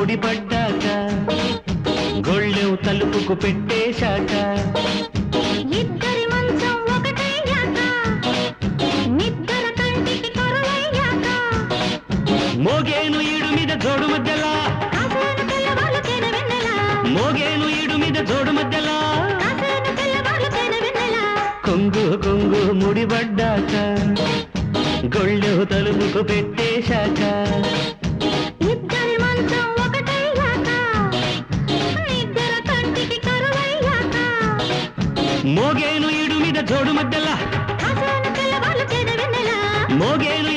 ముడిపడ్డాక గొళ్ళెం తలుపుకు పెట్టేశాక ఇద్దరి మంచం ఒకటయ్యాక నిద్ర కంటికి కరువయ్యాక. మోగేను ఈడు మీద జోడు మధ్యలా మోగేను ఈడు మీద జోడు మధ్యలా. కొంగు కొంగు ముడిపడ్డాక గొళ్ళెం తలుపుకు పెట్టేశాక మోగేను ఈడు మీద జోడు మధ్యలా కాసేను తెల్లవాళ్ళు తేన వెన్నెల మోగేను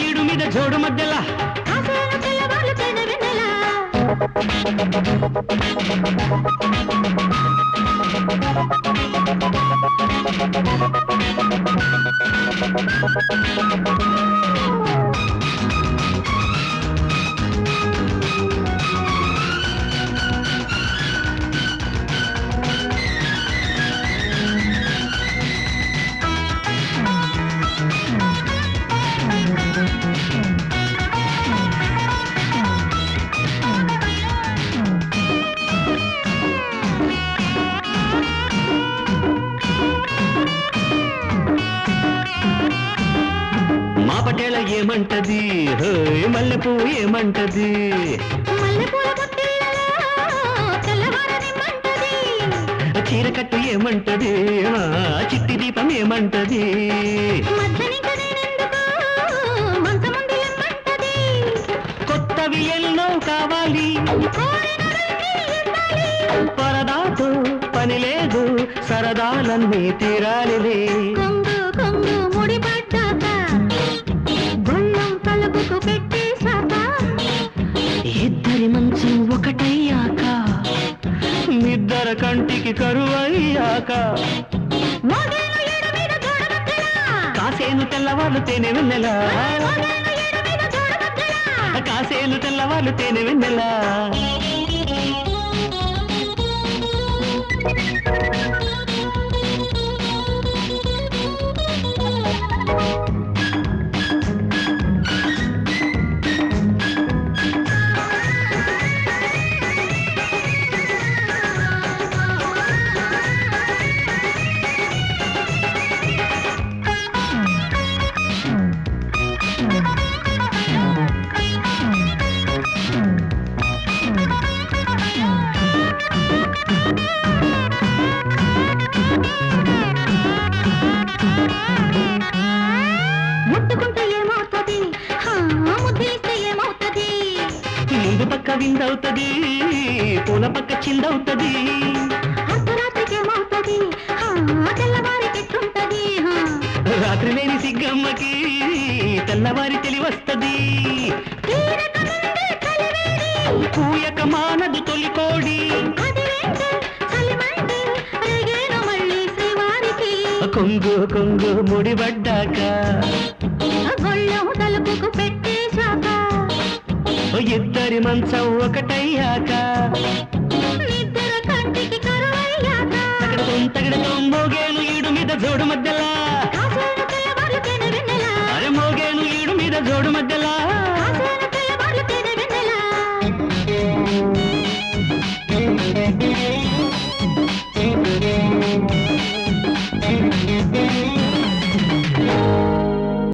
పటేల ఏమంటది? మల్లెపూ ఏమంటది? చీరకట్టు ఏమంటది? చిట్టి దీపం ఏమంటది? కొత్తవి ఎన్నో కావాలి. పరదాతో పని లేదు సరదాలన్నీ తీరాలిలే. కంటికి కరువయ్యాక కాసేను తెల్లవాళ్ళు తేనె వెన్నెలా కాసేను తెల్లవాళ్ళు తేనె వెన్నెలా? విందవుతది పూల పక్క చిందవుతది. రాత్రి లేని సిగ్గమ్మకి తెల్లవారి తెలివస్తది. కూయక మానదు తొలికోడి. కొంగు కొంగు ముడిపడ్డాక. తలుపుకు ఇద్దరి మంచం ఒకటయ్యాక